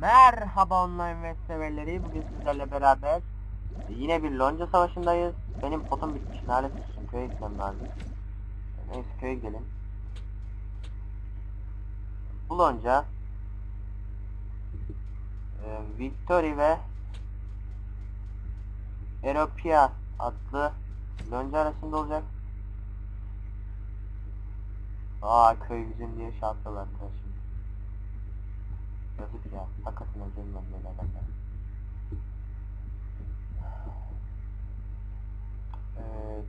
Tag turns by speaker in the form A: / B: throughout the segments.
A: Merhaba online web severleri. Bugün sizlerle beraber yine bir lonca savaşındayız. Benim potum bitmiş. Lanet olsun. Köye gitmem lazım. Neyse köye gidelim. Bu lonca e, Victory ve Europia adlı lonca arasında olacak. Aa köy bizim diye şartlılar şimdi. Yazık ya. Hakikaten özledim ben böyle adamları. Evet.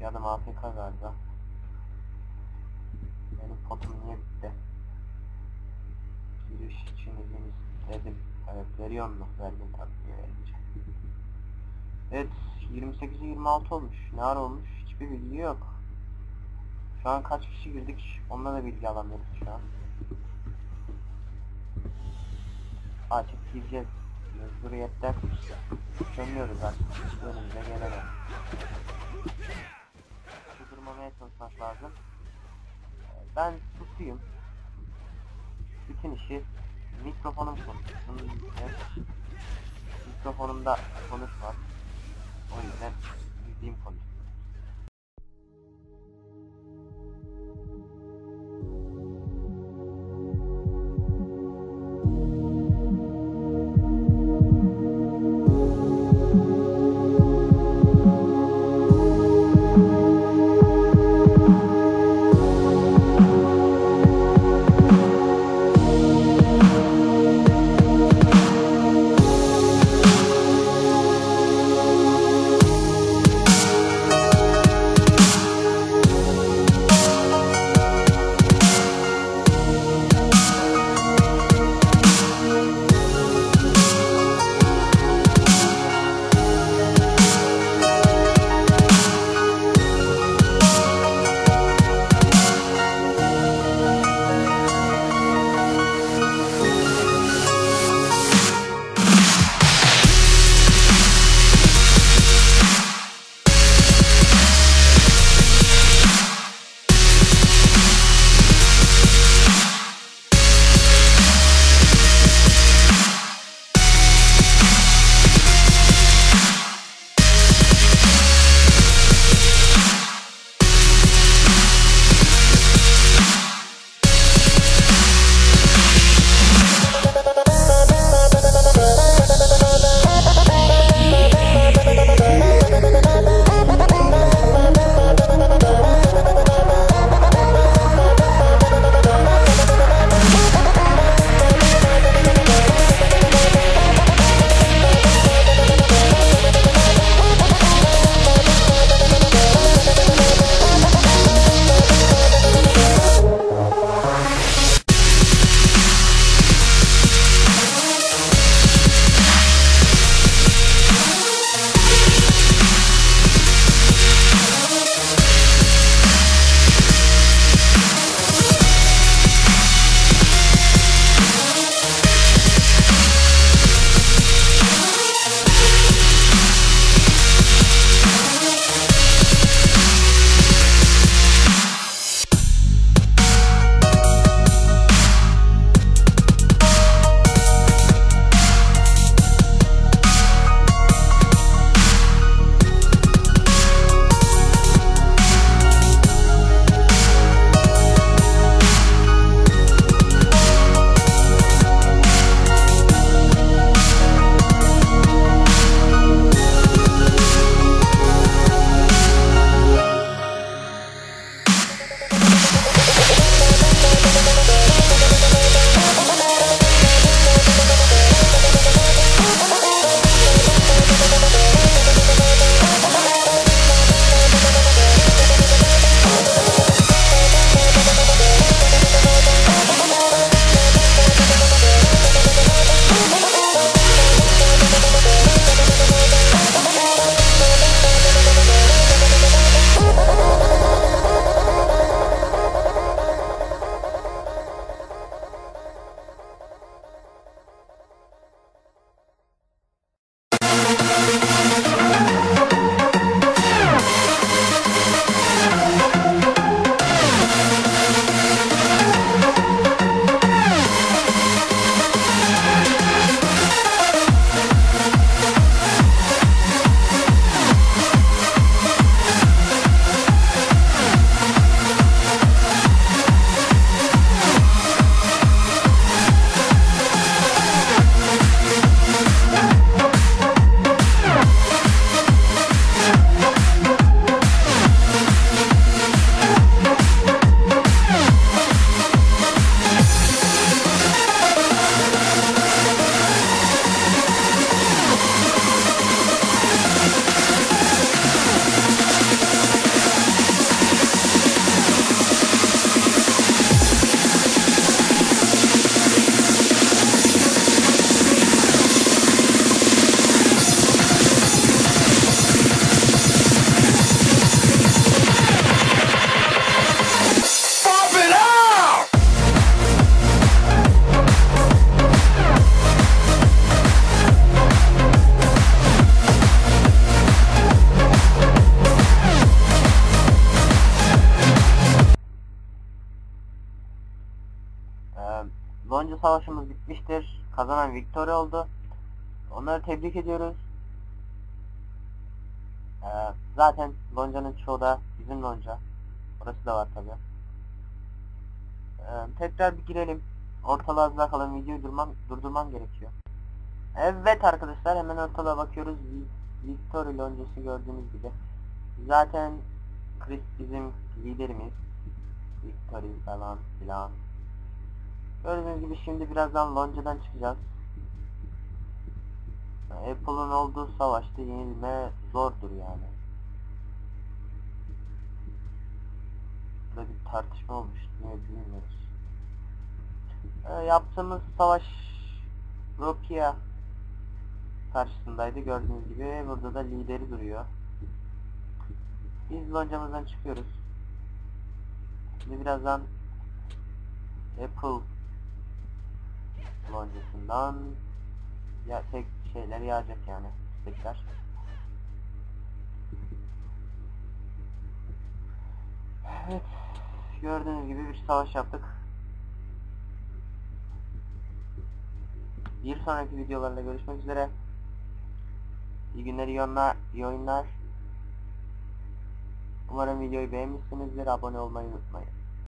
A: Bir adam AFK galiba. Benim potum niye bitti? Giriş için izin istedim. Evet veriyor mu? Verdim tabii vermeyeceğim. Evet 28'e 26 olmuş. Ne ara olmuş? Hiçbir bilgi yok. Şu an kaç kişi girdik? Onunla da bilgi alamıyoruz şu an. Açık gireceğiz. Mecburiyetten dönüyoruz artık. Önümüze gelene. Durdurmamaya çalışmak lazım. Ben susayım. Bütün işi mikrofonum konuşsun. Mikrofonumda konuşmaz. O yüzden müziğim konuşsun. Savaşımız bitmiştir. Kazanan Victoria oldu. Onları tebrik ediyoruz. Ee, zaten Lonca'nın çoğu da bizim Lonca. Orası da var tabi. Ee, tekrar bir girelim. Ortalığa bir bakalım. Videoyu durmam, durdurmam gerekiyor. Evet arkadaşlar hemen ortalığa bakıyoruz. Vi- Victoria Loncası gördüğünüz gibi. Zaten Chris bizim liderimiz. Victory falan filan. Gördüğünüz gibi şimdi birazdan Lonca'dan çıkacağız. Apple'ın olduğu savaşta yenilme zordur yani. Burada bir tartışma olmuş. Niye bilmiyoruz. Ee, yaptığımız savaş Rokia karşısındaydı. Gördüğünüz gibi burada da lideri duruyor. Biz loncamızdan çıkıyoruz. Şimdi birazdan Apple loncasından ya tek şeyler yağacak yani istekler. Evet gördüğünüz gibi bir savaş yaptık. Bir sonraki videolarla görüşmek üzere. İyi günler, iyi oyunlar. iyi oyunlar. Umarım videoyu beğenmişsinizdir. Abone olmayı unutmayın.